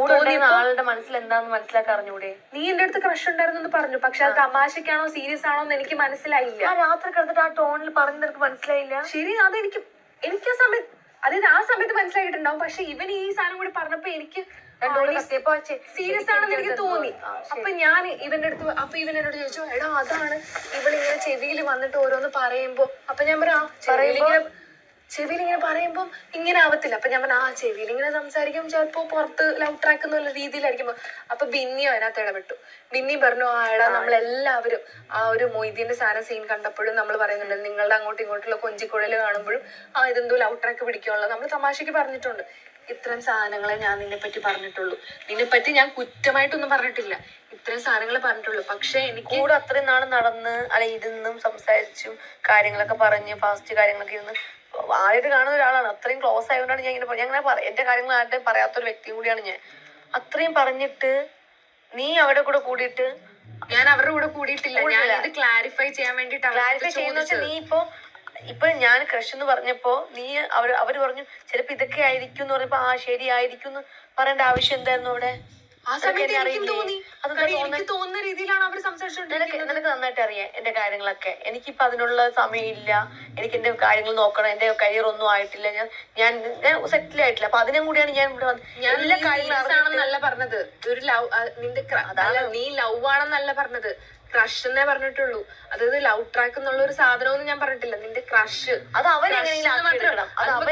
കൂടെ ആളുടെ മനസ്സിൽ എന്താന്ന് മനസ്സിലാക്കാൻ അറിഞ്ഞൂടെ? നീ എന്റെ അടുത്ത് ക്രഷ് ഉണ്ടായിരുന്നു പറഞ്ഞു. പക്ഷെ അത് തമാശക്കാണോ സീരിയസ് ആണോ എന്ന് എനിക്ക് മനസ്സിലായില്ല. ആ രാത്രി കിടന്നിട്ട് ആ ടോണിൽ പറഞ്ഞു നിനക്ക് മനസ്സിലായില്ല? ശരി അതെനിക്ക് എനിക്ക് ആ സമയത്ത് അതായത് ആ സമയത്ത് മനസ്സിലായിട്ടുണ്ടാവും. പക്ഷെ ഇവൻ ഈ സാധനം കൂടി പറഞ്ഞപ്പോ എനിക്ക് സീരിയസ് ആണെന്ന് എനിക്ക് തോന്നി. അപ്പൊ ഞാൻ ഇവന്റെ അടുത്ത് അപ്പൊ ഇവൻ എന്നോട് ചോദിച്ചു എടാ അതാണ് ഇവളിങ്ങനെ ചെവിയിൽ വന്നിട്ട് ഓരോന്ന് പറയുമ്പോ അപ്പൊ ഞാൻ പറയാ ചെവിയിൽ ഇങ്ങനെ ചെവിയിൽ ഇങ്ങനെ പറയുമ്പോൾ ഇങ്ങനെ ആവത്തില്ല. അപ്പൊ ഞാൻ പറഞ്ഞു ആ ചെവിയിൽ ഇങ്ങനെ സംസാരിക്കും ചിലപ്പോ പുറത്ത് ലവ് ട്രാക്ക് എന്നുള്ള രീതിയിലായിരിക്കും അപ്പൊ ബിന്നി അതിനകത്ത് ഇടപെട്ടു. ബിന്നി പറഞ്ഞു ആ എടാ നമ്മളെല്ലാവരും ആ ഒരു മൊയ്തീന്റെ സാധനം സീൻ കണ്ടപ്പോഴും നമ്മൾ പറയുന്നുണ്ട് നിങ്ങളുടെ അങ്ങോട്ടും ഇങ്ങോട്ടുള്ള കൊഞ്ചിക്കുഴൽ കാണുമ്പോഴും ആ ഇതെന്തോ ലവ് ട്രാക്ക് പിടിക്കാനുള്ള നമ്മൾ തമാശക്ക് പറഞ്ഞിട്ടുണ്ട്. ഇത്രയും സാധനങ്ങളെ ഞാൻ നിന്നെ പറ്റി പറഞ്ഞിട്ടുള്ളൂ. നിന്നെ പറ്റി ഞാൻ കുറ്റമായിട്ടൊന്നും പറഞ്ഞിട്ടില്ല. ഇത്രയും സാധനങ്ങൾ പറഞ്ഞിട്ടുള്ളൂ. പക്ഷെ എനിക്ക് കൂടെ അത്രയും നാൾ നടന്ന് അല്ല ഇരുന്നും സംസാരിച്ചും കാര്യങ്ങളൊക്കെ പറഞ്ഞ് ഫാസ്റ്റ് കാര്യങ്ങളൊക്കെ ഇരുന്ന് ആയിട്ട് കാണുന്ന ഒരാളാണ്. അത്രയും ക്ലോസ് ആയതുകൊണ്ടാണ് ഞാൻ ഇങ്ങനെ. ഞാൻ അങ്ങനെ എന്റെ കാര്യങ്ങൾ ആരുടെയും പറയാത്തൊരു വ്യക്തിയും കൂടിയാണ് ഞാൻ. അത്രയും പറഞ്ഞിട്ട് നീ അവിടെ കൂടെ കൂടിയിട്ട് ഞാൻ അവരുടെ കൂടെ കൂടിയിട്ടില്ല. ഞാൻ ഇത് ക്ലാരിഫൈ ചെയ്യാൻ വേണ്ടിട്ട് ക്ലാരിഫൈ ചെയ്യുന്ന നീ ഇപ്പൊ ഇപ്പൊ ഞാൻ ക്രഷ് എന്ന് പറഞ്ഞപ്പോ നീ അവർ അവർ പറഞ്ഞു ചിലപ്പോ ഇതൊക്കെ ആയിരിക്കും എന്ന് പറഞ്ഞപ്പോ ആ ശരി ആയിരിക്കും എന്ന് പറയേണ്ട ആവശ്യം എന്തായിരുന്നു അവിടെ? ആ സമയത്ത് എനിക്കും തോന്നി. അതെന്താ എനിക്ക് തോന്നുന്ന രീതിയിലാണ് അവർ സംസാരിച്ചോണ്ടിരിക്കുന്നത്. നിനക്ക് നന്നായിട്ട് അറിയാം എന്റെ കാര്യങ്ങളൊക്കെ. എനിക്കിപ്പോ അതിനുള്ള സമയമില്ല. എനിക്ക് എന്റെ കാര്യങ്ങൾ നോക്കണം. എന്റെ കരിയർ ഒന്നും ആയിട്ടില്ല. ഞാൻ ഞാൻ ഞാൻ സെറ്റിൽ ആയിട്ടില്ല. അപ്പൊ അതിനും കൂടിയാണ് ഞാൻ ഇവിടെ ഞാൻ എല്ലാ നീ കാര്യങ്ങളും serious ആണെന്നല്ല പറഞ്ഞത്. ഒരു ലവ് നിന്റെ അല്ല നീ ലവ് ആണെന്നല്ല പറഞ്ഞത്. ക്രഷ് എന്നേ പറഞ്ഞിട്ടുള്ളൂ. അതായത് ലവ് ട്രാക്ക് എന്നുള്ള ഒരു സാധനമൊന്നും ഞാൻ പറഞ്ഞിട്ടില്ല. നിന്റെ ക്രഷ് അത് അവരെങ്ങനെയെങ്കിലും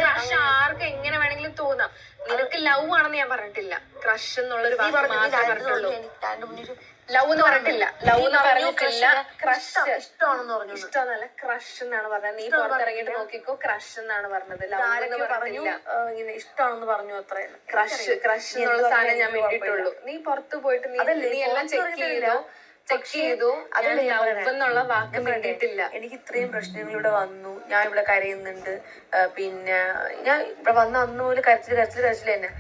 ക്രഷ് ആർക്ക് എങ്ങനെ വേണമെങ്കിലും തോന്നാം നിനക്ക് ലവ് ആണെന്ന് ഞാൻ പറഞ്ഞിട്ടില്ല. ക്രഷ് എന്നുള്ള ഒരു വാക്ക് മാത്രമേ പറഞ്ഞിട്ടുള്ളൂ. ലവ് എന്ന് പറഞ്ഞിട്ടില്ല. ലവ് എന്ന് പറഞ്ഞിട്ടില്ല. ക്രഷ് ഇഷ്ടമാണെന്ന് പറഞ്ഞു ഇഷ്ടമെന്നല്ല ക്രഷ് എന്നാണ് പറഞ്ഞത്. നീ പുറത്തിറങ്ങിയിട്ട് നോക്കിക്കോ. ക്രഷ് എന്നാണ് പറഞ്ഞത്. ലവ് എന്ന് പറഞ്ഞില്ല പറഞ്ഞു ഇങ്ങനെ ഇഷ്ടമാണെന്ന് പറഞ്ഞു അത്ര ക്രഷ് ക്രഷ് എന്നുള്ള സാധനം ഞാൻ വേണ്ടിയിട്ടുള്ളൂ നീ പുറത്ത് പോയിട്ട് നീ നീ എല്ലാം ചെക്ക് ചെയ്തോ? ചെക്ക് ചെയ്തു? എന്നുള്ള വാക്ക് വേണ്ടിയിട്ടില്ല എനിക്ക് ഇത്രയും പ്രശ്നങ്ങൾ ഇവിടെ വന്നു. ഞാൻ ഇവിടെ കരയുന്നുണ്ട്. പിന്നെ ഞാൻ ഇവിടെ വന്ന അന്ന് മുതൽ കരച്ചിൽ കരച്ചിൽ കരച്ചിൽ തന്നെ.